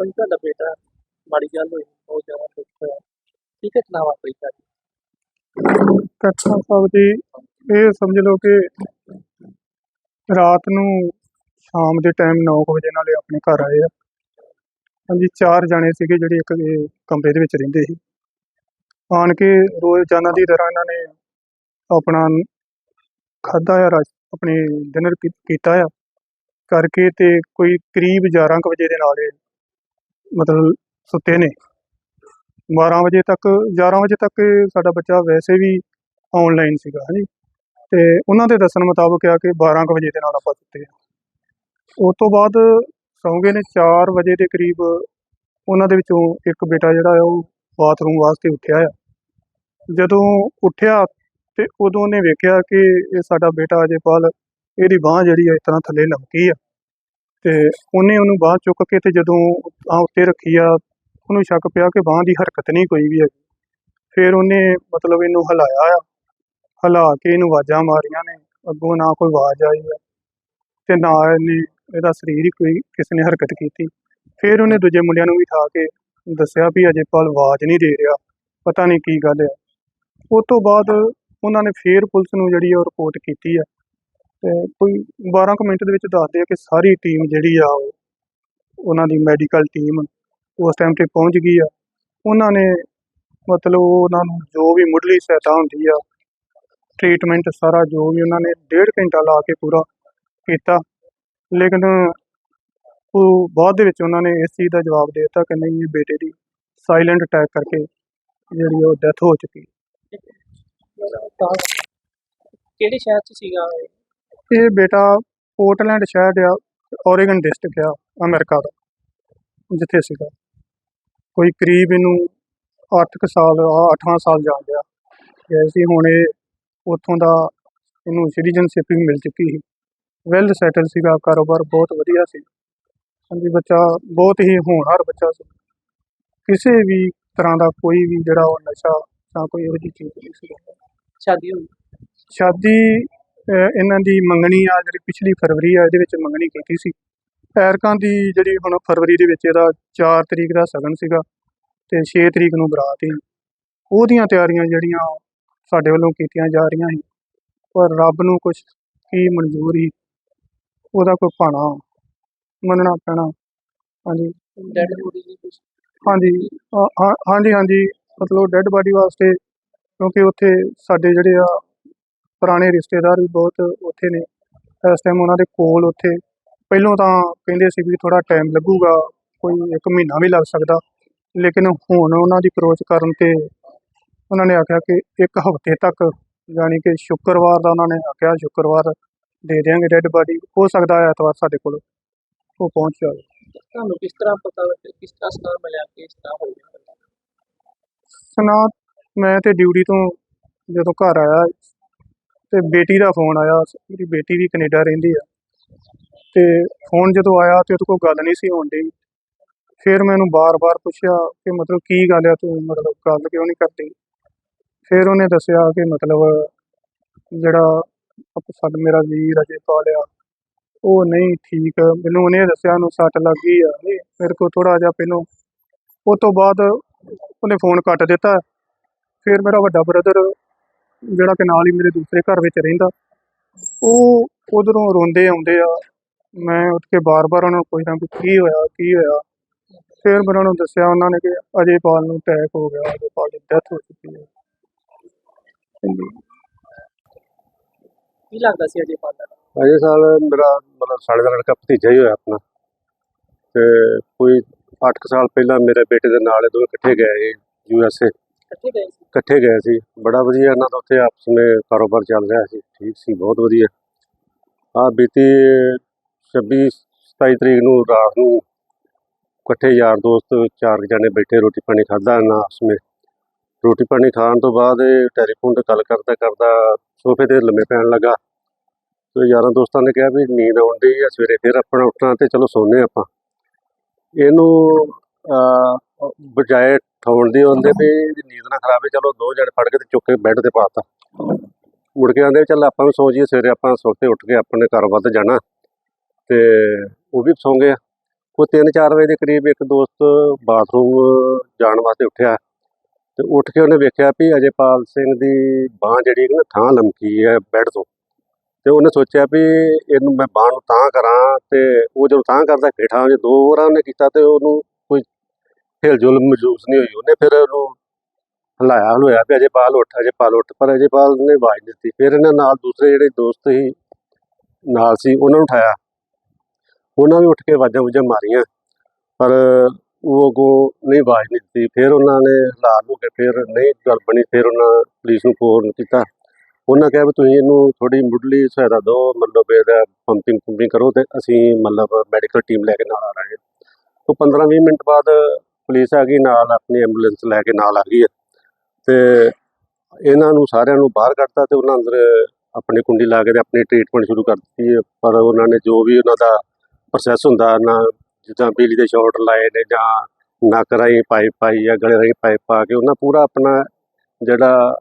ਕੋਈ ਤੁਹਾਡਾ ਬੇਟਾ ਮਾੜੀ ਗੱਲ ਹੋਈ, ਬਹੁਤ ਜ਼ਿਆਦਾ ਦੁੱਖ ਹੋਇਆ। ਕੀ ਘਟਨਾ ਵਾਪਰੀ ਤੁਹਾਡੀ ਕੱਛਾ ਸਾਹਿਬ ਜੀ, ਇਹ ਸਮਝ ਲਓ ਕਿ ਰਾਤ ਨੂੰ ਸ਼ਾਮ ਦੇ ਟਾਈਮ 9 ਵਜੇ ਨਾਲੇ ਆਪਣੇ ਘਰ ਆਏ ਆ। ਹਾਂਜੀ, ਚਾਰ ਜਾਣੇ ਸੀਗੇ ਜਿਹੜੇ ਇੱਕ ਇਹ ਕਮਰੇ ਦੇ ਵਿੱਚ ਰਹਿੰਦੇ ਸੀ। ਆਣ ਕੇ ਰੋਜ਼ਾਨਾ ਦੀ ਤਰ੍ਹਾਂ ਇਹਨਾਂ ਨੇ ਆਪਣਾ ਖਾਧਾ ਆ, ਰਾਜ ਆਪਣੀ ਡਿਨਰ ਕੀਤਾ ਆ। ਕਰਕੇ ਤੇ ਕੋਈ ਕਰੀਬ 11 ਕੁ ਵਜੇ ਦੇ ਨਾਲ ਮਤਲਬ ਸੁੱਤੇ ਨੇ। 12 ਵਜੇ ਤੱਕ 11 ਵਜੇ ਤੱਕ ਸਾਡਾ ਬੱਚਾ ਵੈਸੇ ਵੀ ਆਨਲਾਈਨ ਸੀਗਾ, ਹਾਂਜੀ। ਤੇ ਉਹਨਾਂ ਦੇ ਦੱਸਣ ਮੁਤਾਬਕ ਆ ਕਿ 12 ਕੁ ਵਜੇ ਦੇ ਨਾਲ ਆਪਾਂ ਸੁੱਤੇ ਆ ਉਸ ਤੋਂ ਬਾਅਦ ਸੌਂਗੇ ਨੇ 4 ਵਜੇ ਦੇ ਕਰੀਬ। ਉਹਨਾਂ ਦੇ ਵਿੱਚੋਂ ਇੱਕ ਬੇਟਾ ਜਿਹੜਾ ਆ, ਉਹ ਬਾਥਰੂਮ ਵਾਸਤੇ ਉੱਠਿਆ ਆ। ਜਦੋਂ ਉੱਠਿਆ ਤੇ ਉਦੋਂ ਉਹਨੇ ਵੇਖਿਆ ਕਿ ਇਹ ਸਾਡਾ ਬੇਟਾ ਅਜੇਪਾਲ ਇਹਦੀ ਬਾਹ ਜਿਹੜੀ ਆ, ਇਸ ਤਰ੍ਹਾਂ ਥੱਲੇ ਲਮਕੀ ਆ। ਤੇ ਉਹਨੇ ਉਹਨੂੰ ਬਾਹ ਚੁੱਕ ਕੇ ਤੇ ਜਦੋਂ ਆ ਉੱਤੇ ਰੱਖੀ ਆ, ਉਹਨੂੰ ਸ਼ੱਕ ਪਿਆ ਕਿ ਬਾਹ ਦੀ ਹਰਕਤ ਨਹੀਂ ਕੋਈ ਵੀ ਹੈਗੀ। ਫਿਰ ਉਹਨੇ ਮਤਲਬ ਇਹਨੂੰ ਹਿਲਾਇਆ ਆ, ਹਿਲਾ ਕੇ ਇਹਨੂੰ ਆਵਾਜ਼ਾਂ ਮਾਰੀਆਂ ਨੇ, ਅੱਗੋਂ ਨਾ ਕੋਈ ਆਵਾਜ਼ ਆਈ ਆ ਤੇ ਨਾ ਇਹਨੇ ਇਹਦਾ ਸਰੀਰ ਹੀ ਕੋਈ ਕਿਸੇ ਨੇ ਹਰਕਤ ਕੀਤੀ। ਫਿਰ ਉਹਨੇ ਦੂਜੇ ਮੁੰਡਿਆਂ ਨੂੰ ਵੀ ਠਾ ਕੇ ਦੱਸਿਆ ਵੀ ਅਜੇ ਅਜੇਪਾਲ ਆਵਾਜ਼ ਨਹੀਂ ਦੇ ਰਿਹਾ, ਪਤਾ ਨਹੀਂ ਕੀ ਗੱਲ ਹੈ ਉਸ ਤੋਂ ਬਾਅਦ ਉਹਨਾਂ ਨੇ ਫੇਰ ਪੁਲਿਸ ਨੂੰ ਜਿਹੜੀ ਆ ਉਹ ਰਿਪੋਰਟ ਕੀਤੀ ਆ। ਤੇ ਕੋਈ 12 ਕੁ ਮਿੰਟ ਦੇ ਵਿੱਚ ਦੱਸਦੇ ਆ ਕਿ ਸਾਰੀ ਟੀਮ ਜਿਹੜੀ ਆ ਉਹਨਾਂ ਦੀ ਮੈਡੀਕਲ ਟੀਮ ਉਸ ਟਾਈਮ ਤੇ ਪਹੁੰਚ ਗਈ ਆ। ਉਹਨਾਂ ਨੇ ਮਤਲਬ ਉਹਨਾਂ ਨੂੰ ਜੋ ਵੀ ਮੁੱਢਲੀ ਸਹਾਇਤਾ ਹੁੰਦੀ ਆ ਟ੍ਰੀਟਮੈਂਟ ਸਾਰਾ ਜੋ ਵੀ ਉਹਨਾਂ ਨੇ ਡੇਢ ਘੰਟਾ ਲਾ ਕੇ ਪੂਰਾ ਕੀਤਾ। ਲੇਕਿਨ ਉਹ ਬਾਅਦ ਦੇ ਵਿੱਚ ਉਹਨਾਂ ਨੇ ਇਸ ਚੀਜ਼ ਦਾ ਜਵਾਬ ਦੇ ਦਿੱਤਾ ਕਿ ਨਹੀਂ, ਇਹ ਬੇਟੇ ਦੀ ਸਾਇਲੈਂਟ ਅਟੈਕ ਕਰਕੇ ਜਿਹੜੀ ਉਹ ਡੈਥ ਹੋ ਚੁੱਕੀ। ਕਿਹੜੇ ਸ਼ਹਿਰ ਚ ਸੀਗਾ ਇਹ? ਬੇਟਾ ਪੋਰਟਲੈਂਡ ਸ਼ਹਿਰ ਆ ਓਰੇਗਨ ਡਿਸਟ੍ਰਿਕਟ ਆ ਅਮਰੀਕਾ ਦਾ ਜਿੱਥੇ ਸੀਗਾ। ਕੋਈ ਕਰੀਬ ਇਹਨੂੰ 8 ਕੁ ਸਾਲ 8ਵਾਂ ਸਾਲ ਜਾ ਗਿਆ ਗਏ ਸੀ ਹੁਣ ਇਹ ਉੱਥੋਂ ਦਾ ਇਹਨੂੰ ਸਿਟੀਜ਼ਨਸ਼ਿਪ ਵੀ ਮਿਲ ਚੁੱਕੀ ਸੀ। ਵੈਲ ਸੈਟਲ ਸੀਗਾ ਕਾਰੋਬਾਰ ਬਹੁਤ ਵਧੀਆ ਸੀ। ਹਾਂਜੀ ਬੱਚਾ ਬਹੁਤ ਹੀ ਹੋਣਹਾਰ ਬੱਚਾ ਸੀ। ਕਿਸੇ ਵੀ ਤਰ੍ਹਾਂ ਦਾ ਕੋਈ ਵੀ ਜਿਹੜਾ ਉਹ ਨਸ਼ਾ ਜਾਂ ਕੋਈ ਇਹੋ ਜਿਹੀ ਚੀਜ਼ ਨਹੀਂ ਸੀ। ਸ਼ਾਦੀ ਹੋਈ। ਸ਼ਾਦੀ ਇਹਨਾਂ ਦੀ ਮੰਗਣੀ ਆ ਜਿਹੜੀ ਪਿਛਲੀ ਫਰਵਰੀ ਆ ਇਹਦੇ ਵਿੱਚ ਮੰਗਣੀ ਕੀਤੀ ਸੀ। ਐਰਕਾਂ ਦੀ ਜਿਹੜੀ ਹੁਣ ਫਰਵਰੀ ਦੇ ਵਿੱਚ ਇਹਦਾ 4 ਤਰੀਕ ਦਾ ਸਗਨ ਸੀਗਾ ਤੇ 6 ਤਰੀਕ ਨੂੰ ਬਰਾਤ ਸੀ। ਉਹਦੀਆਂ ਤਿਆਰੀਆਂ ਜਿਹੜੀਆਂ ਸਾਡੇ ਵੱਲੋਂ ਕੀਤੀਆਂ ਜਾ ਰਹੀਆਂ ਸੀ ਪਰ ਰੱਬ ਨੂੰ ਕੁਝ ਕੀ ਮਨਜ਼ੂਰ ਸੀ ਉਹਦਾ ਕੋਈ ਭਾਣਾ ਮੰਨਣਾ ਪੈਣਾ। ਹਾਂਜੀ। ਡੈਡ ਬੋਡੀ ਦੀ ਕੁਛ? ਹਾਂਜੀ। ਹਾਂ- ਹਾਂਜੀ ਹਾਂਜੀ। ਮਤਲਬ ਡੈੱਡ ਬਾਡੀ ਵਾਸਤੇ ਕਿਉਂਕਿ ਉੱਥੇ ਸਾਡੇ ਜਿਹੜੇ ਆ ਪੁਰਾਣੇ ਰਿਸ਼ਤੇਦਾਰ ਵੀ ਬਹੁਤ ਉੱਥੇ ਨੇ। ਇਸ ਟਾਈਮ ਉਹਨਾਂ ਦੇ ਕੋਲ ਉੱਥੇ। ਪਹਿਲੋਂ ਤਾਂ ਕਹਿੰਦੇ ਸੀ ਵੀ ਥੋੜਾ ਟਾਈਮ ਲੱਗੂਗਾ ਕੋਈ 1 ਮਹੀਨਾ ਵੀ ਲੱਗ ਸਕਦਾ। ਲੇਕਿਨ ਹੁਣ ਉਹਨਾਂ ਦੀ ਅਪਰੋਚ ਕਰਨ ਤੇ ਉਹਨਾਂ ਨੇ ਆਖਿਆ ਕਿ ਇੱਕ ਹਫ਼ਤੇ ਤੱਕ ਯਾਨੀ ਕਿ ਸ਼ੁੱਕਰਵਾਰ ਦਾ ਉਹਨਾਂ ਨੇ ਆਖਿਆ ਸ਼ੁੱਕਰਵਾਰ ਦੇ ਦਿਆਂਗੇ ਡੈੱਡ ਬਾਡੀ ਹੋ ਸਕਦਾ ਹੈ ਐਤਵਾਰ ਸਾਡੇ ਕੋਲ ਉਹ ਪਹੁੰਚ ਜਾਵੇ। ਤੁਹਾਨੂੰ ਕਿਸ ਤਰ੍ਹਾਂ ਪਤਾ ਲੱਗਿਆ ਕਿਸ ਤਰ੍ਹਾਂ ਸਨਾਰ ਮਿਲਿਆ ਕਿ ਇਸ ਤਰ੍ਹਾਂ ਹੋ ਗਿਆ? ਸੁਣਾ ਮੈਂ ਤੇ ਡਿਊਟੀ ਤੋਂ ਜਦੋਂ ਘਰ ਆਇਆ ਤੇ ਬੇਟੀ ਦਾ ਫੋਨ ਆਇਆ, ਮੇਰੀ ਬੇਟੀ ਵੀ ਕੈਨੇਡਾ ਰਹਿੰਦੀ ਆ। ਤੇ ਫੋਨ ਜਦੋਂ ਆਇਆ ਤੇ ਉਹਦੇ ਕੋਲ ਗੱਲ ਨਹੀਂ ਸੀ ਹੋਣ ਦੀ ਫਿਰ ਮੈਂ ਉਹਨੂੰ ਬਾਰ-ਬਾਰ ਪੁੱਛਿਆ ਕਿ ਮਤਲਬ ਕੀ ਗੱਲ ਆ ਤੂੰ, ਮਤਲਬ ਗੱਲ ਕਿਉਂ ਨਹੀਂ ਕਰਦੀ? ਫਿਰ ਉਹਨੇ ਦੱਸਿਆ ਕਿ ਮਤਲਬ ਜਿਹੜਾ ਆਪ- ਸਾਡਾ, ਮੇਰਾ ਵੀਰ ਅਜੇ ਪਾਲਿਆ, ਉਹ ਨਹੀਂ ਠੀਕ। ਮੈਨੂੰ ਉਹਨੇ ਦੱਸਿਆ ਉਹਨੂੰ ਸੱਟ ਲੱਗ ਗਈ ਆ। ਮੇਰੇ ਕੋਲ ਥੋੜਾ ਜਿਹਾ ਪਹਿਲੋਂ, ਉਹ ਤੋਂ ਬਾਅਦ ਉਹਨੇ ਫੋਨ ਕੱਟ ਦਿੱਤਾ। ਫਿਰ ਮੇਰਾ ਵੱਡਾ ਬ੍ਰਦਰ ਜਿਹੜਾ ਕਿ ਨਾਲ ਹੀ ਮੇਰੇ ਦੂਸਰੇ ਘਰ ਵਿੱਚ ਰਹਿੰਦਾ। ਉਹ ਉਧਰੋਂ ਰੋਂਦੇ ਆਉਂਦੇ ਆ। ਮੈਂ ਉੱਠ ਕੇ ਬਾਰ-ਬਾਰ ਉਹਨਾਂ ਨੂੰ ਪੁੱਛਦਾ ਕਿ ਕੀ ਹੋਇਆ ਕੀ ਹੋਇਆ? ਫਿਰ ਮੈਂ ਉਹਨਾਂ ਨੂੰ ਦੱਸਿਆ ਉਹਨਾਂ ਨੇ ਕਿ ਅਜੇਪਾਲ ਨੂੰ ਅਟੈਕ ਹੋ ਗਿਆ ਅਜੇਪਾਲ ਦੀ ਡੈਥ ਹੋ ਚੁੱਕੀ ਹੈ। ਕੀ ਲੱਗਦਾ ਸੀ ਅਜੇ ਪਾਲ ਦਾ? ਅਜੇ ਸਾਲ ਮੇਰਾ ਮਤਲਬ ਸਾਲੇ ਦਾ ਲੜਕਾ ਭਤੀਜਾ ਹੀ ਹੋਇਆ ਆਪਣਾ। ਤੇ ਕੋਈ 8 ਸਾਲ ਪਹਿਲਾਂ ਮੇਰੇ ਬੇਟੇ ਦੇ ਨਾਲ ਇਹ ਦੋਵੇਂ ਇਕੱਠੇ ਗਏ ਯੂ ਐਸ ਏ। ਇਕੱਠੇ ਗਏ ਸੀ? ਇਕੱਠੇ ਗਏ ਸੀ। ਬੜਾ ਵਧੀਆ ਇਹਨਾਂ ਦਾ ਉੱਥੇ ਆਪਸ ਵਿੱਚ ਕਾਰੋਬਾਰ ਚੱਲ ਰਿਹਾ ਸੀ। ਠੀਕ ਸੀ, ਬਹੁਤ ਵਧੀਆ। ਆ ਬੀਤੀ 26 27 ਤਰੀਕ ਨੂੰ ਰਾਤ ਨੂੰ ਇਕੱਠੇ ਯਾਰ ਦੋਸਤ ਚਾਰ ਕੁ ਜਣੇ ਬੈਠੇ, ਰੋਟੀ ਪਾਣੀ ਖਾਦਾ ਇਹਨਾਂ ਆਪਸ ਵਿੱਚ। ਰੋਟੀ ਪਾਣੀ ਖਾਣ ਤੋਂ ਬਾਅਦ ਇਹ ਟੈਲੀਫੋਨ ਤੇ ਗੱਲ ਕਰਦਾ ਕਰਦਾ ਸੋਫੇ ਤੇ ਲੰਮੇ ਪੈਣ ਲੱਗਾ। ਤੇ ਯਾਰਾਂ ਦੋਸਤਾਂ ਨੇ ਕਿਹਾ ਵੀ ਨੀਂਦ ਆਉਣ ਡਈ ਆ, ਸਵੇਰੇ ਫਿਰ ਆਪਣਾ ਉੱਠਣਾ ਤੇ ਚਲੋ ਸੌਂਦੇ ਆਪਾਂ। ਇਹਨੂੰ ਬਜਾਏ ਠਾਉਣ ਦੀ ਹੁੰਦੇ ਵੀ ਇਹਦੀ ਨੀਂਦ ਨਾ ਖਰਾਬ ਹੈ ਚਲੋ ਦੋ ਜਣੇ ਫੜ ਕੇ ਤੇ ਚੁੱਕ ਕੇ ਬੈੱਡ ਤੇ ਪਾਤਾ ਮੁੜ ਕੇ ਆਂਦੇ ਚੱਲ ਆਪਾਂ ਵੀ ਸੌਂ ਜਾਈਏ, ਸਵੇਰੇ ਆਪਾਂ ਸੁੱਤੇ ਉੱਠ ਕੇ ਆਪਣੇ ਕਾਰੋਬਾਰ ਤੇ ਜਾਣਾ। ਤੇ ਉਹ ਵੀ ਸੌਂ ਗਏ। ਉਹ 3-4 ਵਜੇ ਦੇ ਕਰੀਬ ਇੱਕ ਦੋਸਤ ਬਾਥਰੂਮ ਜਾਣ ਵਾਸਤੇ ਉੱਠਿਆ। ਤੇ ਉੱਠ ਕੇ ਉਹਨੇ ਵੇਖਿਆ ਵੀ ਅਜੇਪਾਲ ਸਿੰਘ ਦੀ ਬਾਹ ਜਿਹੜੀ ਹੈ ਨਾ ਥਾਂ ਲਮਕੀ ਹੈ ਬੈੱਡ ਤੋਂ। ਤੇ ਉਹਨੇ ਸੋਚਿਆ ਵੀ ਇਹਨੂੰ ਮੈਂ ਬਾਹ ਨੂੰ ਤਾਂ ਕਰਾਂ ਤੇ ਉਹ ਜਦੋਂ ਤਾਂ ਕਰਦਾ, ਹੇਠਾਂ ਜੇ ਦੋ ਵਾਰਾਂ ਉਹਨੇ ਕੀਤਾ ਤੇ ਉਹਨੂੰ ਹਿਲਜੁਲ ਮਹਿਸੂਸ ਨਹੀਂ ਹੋਈ। ਉਹਨੇ ਫਿਰ ਉਹਨੂੰ ਹਲਾਇਆ, ਹਲੋਇਆ ਵੀ ਅਜੇ ਅਜੇਪਾਲ ਉੱਠ, ਅਜੇ ਪਾਲ ਉੱਠ, ਪਰ ਅਜੇ ਅਜੇਪਾਲ ਨੇ ਆਵਾਜ਼ ਨਹੀਂ ਦਿੱਤੀ। ਫਿਰ ਇਹਨਾਂ ਨਾਲ ਦੂਸਰੇ ਜਿਹੜੇ ਦੋਸਤ ਸੀ, ਨਾਲ ਸੀ, ਉਹਨਾਂ ਨੂੰ ਉਠਾਇਆ। ਉਹਨਾਂ ਵੀ ਉੱਠ ਕੇ ਆਵਾਜ਼ਾਂ ਵੂਜ਼ਾਂ ਮਾਰੀਆਂ, ਪਰ ਉਹ ਅੱਗੋਂ ਨਹੀਂ ਆਵਾਜ਼ ਨਹੀਂ ਦਿੱਤੀ। ਫਿਰ ਉਹਨਾਂ ਨੇ ਹਾਲਾਤ ਹੋ ਕੇ ਫਿਰ ਨਹੀਂ ਗੱਲ ਬਣੀ, ਫਿਰ ਉਹਨਾਂ ਪੁਲਿਸ ਨੂੰ ਫੋਨ ਕੀਤਾ। ਉਹਨਾਂ ਕਿਹਾ ਵੀ ਤੁਸੀਂ ਇਹਨੂੰ ਥੋੜੀ ਮੁੱਢਲੀ ਸਹਾਇਤਾ ਦਿਓ, ਮਤਲਬ ਇਹਦਾ ਪੰਪਿੰਗ ਪੰਪਿੰਗ ਕਰੋ ਤੇ ਅਸੀਂ ਮਤਲਬ ਮੈਡੀਕਲ ਟੀਮ ਲੈ ਕੇ ਨਾਲ ਆ ਰਹੇ ਹਾਂ ਉਹ 15-20 ਮਿੰਟ ਬਾਅਦ ਪੁਲਿਸ ਆ ਗਈ ਨਾਲ ਆਪਣੀ ਐਂਬੂਲੈਂਸ ਲੈ ਕੇ ਨਾਲ ਆ ਗਈ ਹੈ। ਤੇ ਇਹਨਾਂ ਨੂੰ ਸਾਰਿਆਂ ਨੂੰ ਬਾਹਰ ਕੱਢਤਾ ਤੇ ਉਹਨਾਂ ਅੰਦਰ ਆਪਣੀ ਕੁੰਡੀ ਲਾ ਕੇ ਤੇ ਆਪਣੀ ਟ੍ਰੀਟਮੈਂਟ ਸ਼ੁਰੂ ਕਰ ਦਿੱਤੀ ਹੈ। ਪਰ ਉਹਨਾਂ ਨੇ ਜੋ ਵੀ ਉਹਨਾਂ ਦਾ ਪ੍ਰੋਸੈਸ ਹੁੰਦਾ ਨਾ ਜਿੱਦਾਂ ਬਿਜਲੀ ਦੇ ਸ਼ਾਰਟ ਲਾਏ ਨੇ ਜਾਂ ਨੱਕ ਰਾਹੀਂ ਪਾਈਪ ਪਾਈ ਜਾਂ ਗਲੇ ਰਾਹੀਂ ਪਾਈਪ ਪਾ ਕੇ ਉਹਨਾਂ ਪੂਰਾ ਆਪਣਾ ਜਿਹੜਾ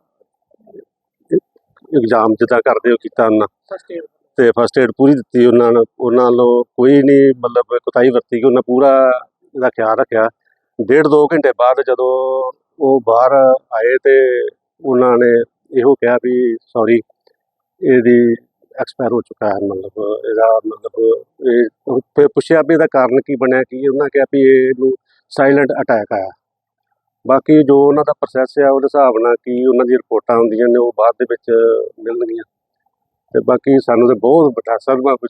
ਇਗਜ਼ਾਮ ਜਿੱਦਾਂ ਕਰਦੇ ਹੋ ਕੀਤਾ ਉਹਨਾਂ। ਫਸਟ ਏਡ ਤੇ ਫਸਟ ਏਡ ਪੂਰੀ ਦਿੱਤੀ ਉਹਨਾਂ ਨੂੰ। ਉਹਨਾਂ ਵੱਲੋਂ ਕੋਈ ਨਹੀਂ ਮਤਲਬ ਕੁਤਾਈ ਵਰਤੀ ਕਿ ਉਹਨਾਂ ਪੂਰਾ ਇਹਦਾ ਖਿਆਲ ਰੱਖਿਆ। ਡੇਢ ਦੋ ਘੰਟੇ ਬਾਅਦ ਜਦੋਂ ਉਹ ਬਾਹਰ ਆਏ ਤੇ ਉਹਨਾਂ ਨੇ ਇਹੋ ਕਿਹਾ ਵੀ ਸੌਰੀ ਇਹਦੀ ਐਕਸਪਾਇਰ ਹੋ ਚੁੱਕਾ ਹੈ, ਮਤਲਬ ਇਹਦਾ ਮਤਲਬ ਇਹ ਫਿਰ ਪੁੱਛਿਆ ਵੀ ਇਹਦਾ ਕਾਰਨ ਕੀ ਬਣਿਆ, ਕੀ ਉਹਨਾਂ ਕਿਹਾ ਵੀ ਇਹਨੂੰ ਸਾਇਲੈਂਟ ਅਟੈਕ ਆਇਆ। ਬਾਕੀ ਜੋ ਉਹਨਾਂ ਦਾ ਪ੍ਰੋਸੈਸ ਆ, ਉਹਦੇ ਹਿਸਾਬ ਨਾਲ ਕੀ ਉਹਨਾਂ ਦੀਆਂ ਰਿਪੋਰਟਾਂ ਹੁੰਦੀਆਂ ਨੇ, ਉਹ ਬਾਅਦ ਦੇ ਵਿੱਚ ਮਿਲਣਗੀਆਂ। ਤੇ ਬਾਕੀ ਸਾਨੂੰ ਤੇ ਬਹੁਤ ਵੱਡਾ ਸਦਮਾ ਕੁਝ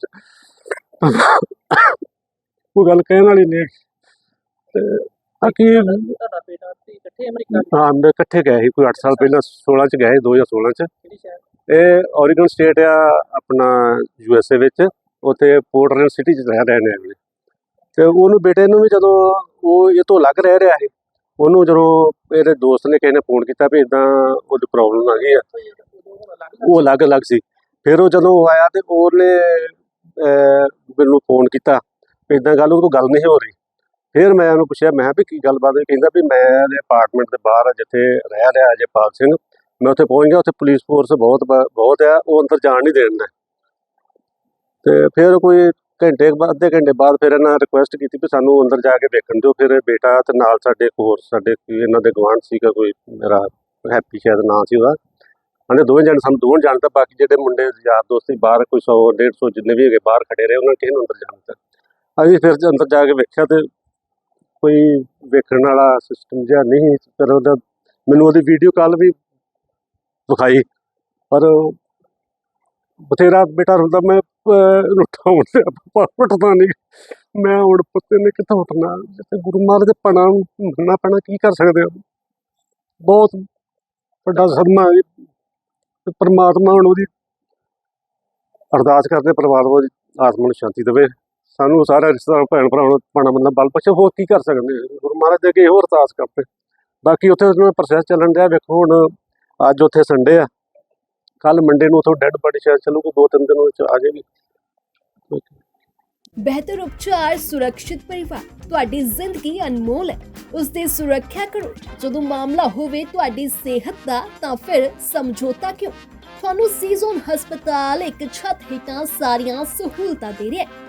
ਉਹ ਗੱਲ ਕਹਿਣ ਵਾਲੀ ਨਹੀਂ। ਤੇ ਬਾਕੀ ਤੁਹਾਡਾ ਬੇਟਾ ਤੇ ਇਕੱਠੇ ਅਮਰੀਕਾ ਹਾਂ ਮੈਂ ਇਕੱਠੇ ਗਏ ਸੀ ਕੋਈ 8 ਸਾਲ ਪਹਿਲਾਂ 16 ਚ ਗਏ 2016 ਚ। ਕਿਹੜੀ ਸ਼ਹਿਰ? ਇਹ ਓਰੀਗਨ ਸਟੇਟ ਆ ਆਪਣਾ ਯੂ ਐਸ ਏ ਵਿੱਚ। ਉੱਥੇ ਪੋਰਟਲੈਂਡ ਸਿਟੀ ਚ ਰਹਿ ਰਹੇ ਨੇ ਅਗਲੇ। ਤੇ ਉਹਨੂੰ ਬੇਟੇ ਨੂੰ ਵੀ ਜਦੋਂ ਉਹ ਇਹ ਤੋਂ ਅਲੱਗ ਰਹਿ ਰਿਹਾ ਸੀ ਉਹਨੂੰ ਜਦੋਂ ਇਹਦੇ ਦੋਸਤ ਨੇ ਕਿਸੇ ਨੇ ਫੋਨ ਕੀਤਾ ਵੀ ਇਦਾਂ ਉਹਦੀ ਪ੍ਰੋਬਲਮ ਆ ਗਈ ਆ। ਉਹ ਅਲੱਗ ਅਲੱਗ ਸੀ। ਫਿਰ ਉਹ ਜਦੋਂ ਆਇਆ ਤੇ ਉਹਨੇ ਮੈਨੂੰ ਫੋਨ ਕੀਤਾ। ਵੀ ਇਦਾਂ ਗੱਲ ਉਹ ਤੋਂ ਗੱਲ ਨਹੀਂ ਹੋ ਰਹੀ। ਫਿਰ ਮੈਂ ਉਹਨੂੰ ਪੁੱਛਿਆ, ਮੈਂ ਵੀ ਕੀ ਗੱਲਬਾਤ ਹੋਈ? ਕਹਿੰਦਾ ਵੀ ਮੈਂ ਇਹਦੇ ਅਪਾਰਟਮੈਂਟ ਦੇ ਬਾਹਰ ਜਿੱਥੇ ਰਹਿ ਰਿਹਾ ਅਜੇਪਾਲ ਸਿੰਘ। ਮੈਂ ਉੱਥੇ ਪਹੁੰਚ ਗਿਆ, ਉੱਥੇ ਪੁਲਿਸ ਫੋਰਸ ਬਹੁਤ ਬਹੁਤ ਆ, ਉਹ ਅੰਦਰ ਜਾਣ ਨਹੀਂ ਦੇਣ ਦਿੰਦਾ। ਤੇ ਫਿਰ ਕੋਈ ਘੰਟੇ ਬਾਅਦ, ਅੱਧੇ ਘੰਟੇ ਬਾਅਦ ਫਿਰ ਇਹਨਾਂ ਰਿਕੁਐਸਟ ਕੀਤੀ ਵੀ ਸਾਨੂੰ ਅੰਦਰ ਜਾ ਕੇ ਵੇਖਣ ਦਿਓ। ਫਿਰ ਬੇਟਾ ਤੇ ਨਾਲ ਸਾਡੇ ਇੱਕ ਹੋਰ, ਸਾਡੇ ਕੋਈ ਇਹਨਾਂ ਦੇ ਗਵਾਂਢ ਸੀਗਾ, ਕੋਈ ਮੇਰਾ ਹੈਪੀ ਸ਼ਾਇਦ ਨਾਂ ਸੀ ਉਹਦਾ। ਉਹਨੇ ਦੋਵੇਂ ਜਣ ਸਾਨੂੰ, ਦੋਵੇਂ ਜਾਣ ਤਾਂ ਬਾਕੀ ਜਿਹੜੇ ਮੁੰਡੇ ਯਾਰ ਦੋਸਤ ਸੀ, ਬਾਹਰ ਕੋਈ 100 150 ਜਿੰਨੇ ਵੀ ਹੈਗੇ, ਬਾਹਰ ਖੜੇ ਰਹੇ, ਉਹਨਾਂ ਨੇ ਕਿਸੇ ਨੂੰ ਅੰਦਰ ਜਾਣ ਦਿੱਤਾ। ਅਸੀਂ ਫਿਰ ਅੰਦਰ ਜਾ ਕੇ ਵੇਖਿਆ ਤੇ ਕੋਈ ਵੇਖਣ ਵਾਲਾ ਸਿਸਟਮ ਜਿਹਾ ਨਹੀਂ ਪਰ ਉਹਦਾ ਮੈਨੂੰ ਉਹਦੀ ਵੀਡੀਓ ਕਾਲ ਵੀ ਵਿਖਾਈ। ਪਰ ਬਥੇਰਾ ਬੇਟਾ ਹੁੰਦਾ ਮੈਂ ਅਹ, ਇਹਨੂੰ ਉਠਾਉਣ ਉੱਠਦਾ ਨਹੀਂ ਮੈਂ ਹੁਣ ਪੁੱਤੇ ਨੇ ਕਿੱਥੋਂ ਉੱਠਣਾ? ਜਿੱਥੇ ਗੁਰੂ ਮਹਾਰਾਜ ਦੇ ਪਣਾ ਨੂੰ ਮੰਨਣਾ ਪੈਣਾ ਕੀ ਕਰ ਸਕਦੇ ਹਾਂ ਬਹੁਤ ਵੱਡਾ ਸਦਮਾ ਹੈ ਜੀ। ਪ੍ਰਮਾਤਮਾ ਹੁਣ ਉਹਦੀ ਅਰਦਾਸ ਕਰਦੇ ਪਰਿਵਾਰ ਉਹਦੀ ਆਤਮਾ ਨੂੰ ਸ਼ਾਂਤੀ ਦੇਵੇ। ਸਾਨੂੰ ਸਾਰਾ ਰਿਸ਼ਤੇਦਾਰ ਭੈਣ ਭਰਾਵਾਂ ਨੂੰ ਪਾਣਾ ਬੰਦਾ ਬਲ ਬਖਸ਼ੇ ਹੋਰ ਕੀ ਕਰ ਸਕਦੇ ਗੁਰੂ ਮਹਾਰਾਜ ਦੇ ਅੱਗੇ ਇਹੋ ਅਰਦਾਸ ਕਰਦੇ। ਬਾਕੀ ਉੱਥੇ ਉਹਨਾਂ ਪ੍ਰੋਸੈਸ ਚੱਲਣ ਡਿਆ। ਵੇਖੋ ਹੁਣ ਅੱਜ ਉੱਥੇ ਸੰਡੇ ਆ। ਕੱਲ ਮੰਡੇ ਨੂੰ ਉਥੋਂ ਡੈੱਡ ਬਾਡੀ ਸ਼ਾਇਦ ਚੱਲੂਗੀ, ਦੋ ਤਿੰਨ ਦਿਨ ਵਿੱਚ ਆ ਜਾਏਗੀ। ਬਿਹਤਰ ਉਪਚਾਰ, ਸੁਰੱਖਿਅਤ ਪਰਿਵਾਰ। ਤੁਹਾਡੀ ਜ਼ਿੰਦਗੀ ਅਨਮੋਲ ਹੈ। ਉਸ ਦੀ ਸੁਰੱਖਿਆ ਕਰੋ। ਜਦੋਂ ਮਾਮਲਾ ਹੋਵੇ ਤੁਹਾਡੀ ਸਿਹਤ ਦਾ, ਤਾਂ ਫਿਰ ਸਮਝੌਤਾ ਕਿਉਂ? ਤੁਹਾਨੂੰ ਸੀਜ਼ਨ ਹਸਪਤਾਲ ਇੱਕ ਛੱਤ ਹੇਠਾਂ ਸਾਰੀਆਂ ਸਹੂਲਤਾਂ ਦੇ ਰਿਹਾ ਹੈ।